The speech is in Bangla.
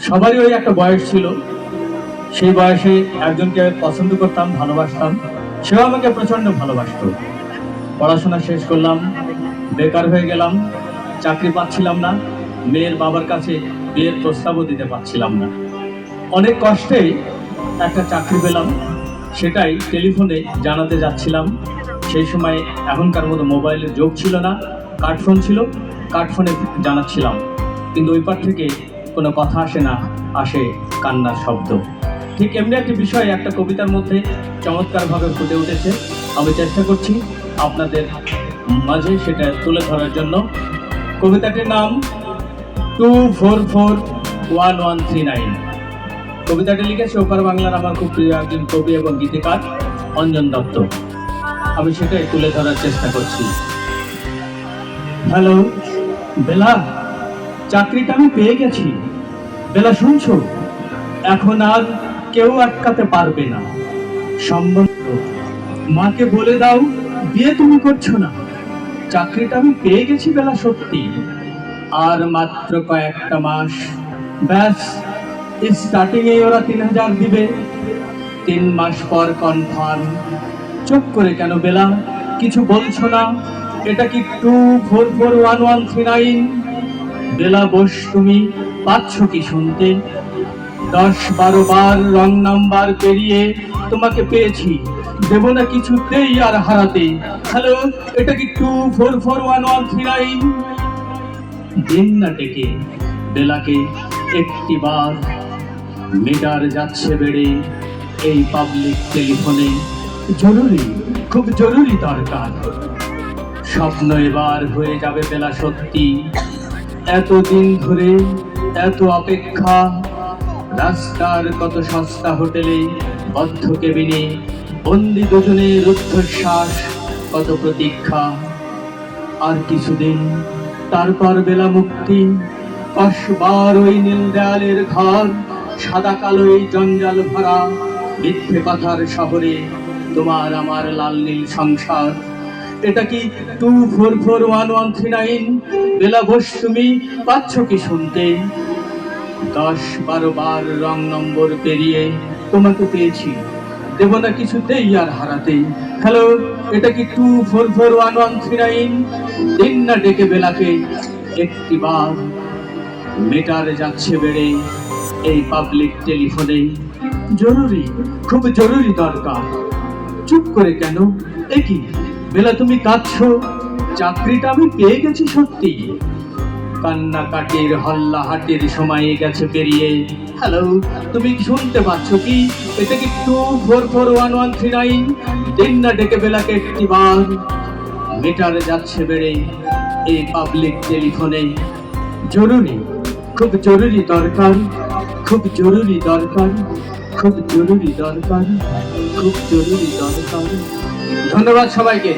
সবারই ওই একটা বয়স ছিল। সেই বয়সে একজনকে পছন্দ করতাম, ভালোবাসতাম। সেও আমাকে প্রচণ্ড ভালোবাসতো। পড়াশোনা শেষ করলাম, বেকার হয়ে গেলাম, চাকরি পাচ্ছিলাম না, মেয়ের বাবার কাছে বিয়ের প্রস্তাবও দিতে পারছিলাম না। অনেক কষ্টে একটা চাকরি পেলাম, সেটাই টেলিফোনে জানাতে যাচ্ছিলাম। সেই সময় এখনকার মতো মোবাইলের যোগ ছিল না কার্ডফোন ছিল কার্ডফোনে জানাচ্ছিলাম। কিন্তু ওই পার থেকে কোনো কথা আসে না, আসে কান্নার শব্দ। ঠিক এমনি একটি বিষয় একটা কবিতার মধ্যে চমৎকারভাবে ফুটে উঠেছে। আমি চেষ্টা করছি আপনাদের মাঝে সেটা তুলে ধরার জন্য। কবিতাটির নাম two four four one one three nine কবিতাটি লিখেছে ওপার বাংলার আমার খুব প্রিয় একজন কবি এবং গীতিকার অঞ্জন দত্ত। আমি সেটাই তুলে ধরার চেষ্টা করছি। হ্যালো, বেলা। চাকরিটা আমি পেয়ে গেছি। বেলা শুনছো? এখন আর কেউ আটকাতে পারবে না। সম্বন্ধ মাকে বলে দাও, বিয়ে তুমি করছ না। চাকরিটা আমি পেয়ে গেছি বেলা সত্যি। আর মাত্র কয়েকটা মাস। ব্যাস স্টার্টিং এ ওরা তিন হাজার দিবে। তিন মাস পর কনফার্ম চুপ করে কেন বেলা? কিছু বলছো না? এটা কি two four four one one three nine Bela বস তুমি, পাচ্ছ কি শুনতে? দশ বারো বার রং নাম্বার পেরিয়ে তোমাকে পেয়েছি। দেব না কিছুতেই আর হারাতে। হ্যালো, এটা কি two four four one one three nine? দিন না ডেকে বেলাকে একটি বার। মিটার যাচ্ছে বেড়ে এই পাবলিক টেলিফোনে জরুরি, খুব জরুরি দরকার। স্বপ্ন এবার হয়ে যাবে বেলা সত্যি। এতদিন ধরে এত অপেক্ষা। রাস্তার কত সস্তা হোটেলে, বদ্ধ কেবিনে, বন্দি দুজনে রুদ্ধশ্বাস, কত প্রতীক্ষা। আর কিছুদিন, তারপর বেলা মুক্তি কসবার ওই নীল দেয়ালের ঘর, সাদা কালো এই জঞ্জাল ভরা মিথ্যে কথার শহরে, তোমার আমার লাল নীল সংসার। এটা কি two four four one one three nine Bela বস তুমি পাচ্ছ কি শুনতে? দশ বারো বার রং নম্বর পেরিয়ে তোমাকে পেয়েছি। দেব না কিছুতেই আর হারাতে। হ্যালো, এটা কি two four four one one three nine? দিন না ডেকে বেলাকে একটি বার। মিটার যাচ্ছে বেড়ে এই পাবলিক টেলিফোনে। জরুরি, খুব জরুরি দরকার। চুপ করে কেন? একই বেলা তুমি কাঁদছো, চাকরিটা আমি পেয়ে গেছি সত্যি। কান্নাকাটির হল্লা হাটির সময় গেছে পেরিয়ে। হ্যালো তুমি শুনতে পাচ্ছ কি? এটা কি two four four one one three nine? দিন না ডেকে বেলাকে একটি বার। মিটারে যাচ্ছে বেড়ে, এই পাবলিক টেলিফোনে জরুরি, খুব জরুরি দরকার, খুব জরুরি দরকার। খুব জরুরি দরকার খুব জরুরি দরকার। ধন্যবাদ সবাইকে।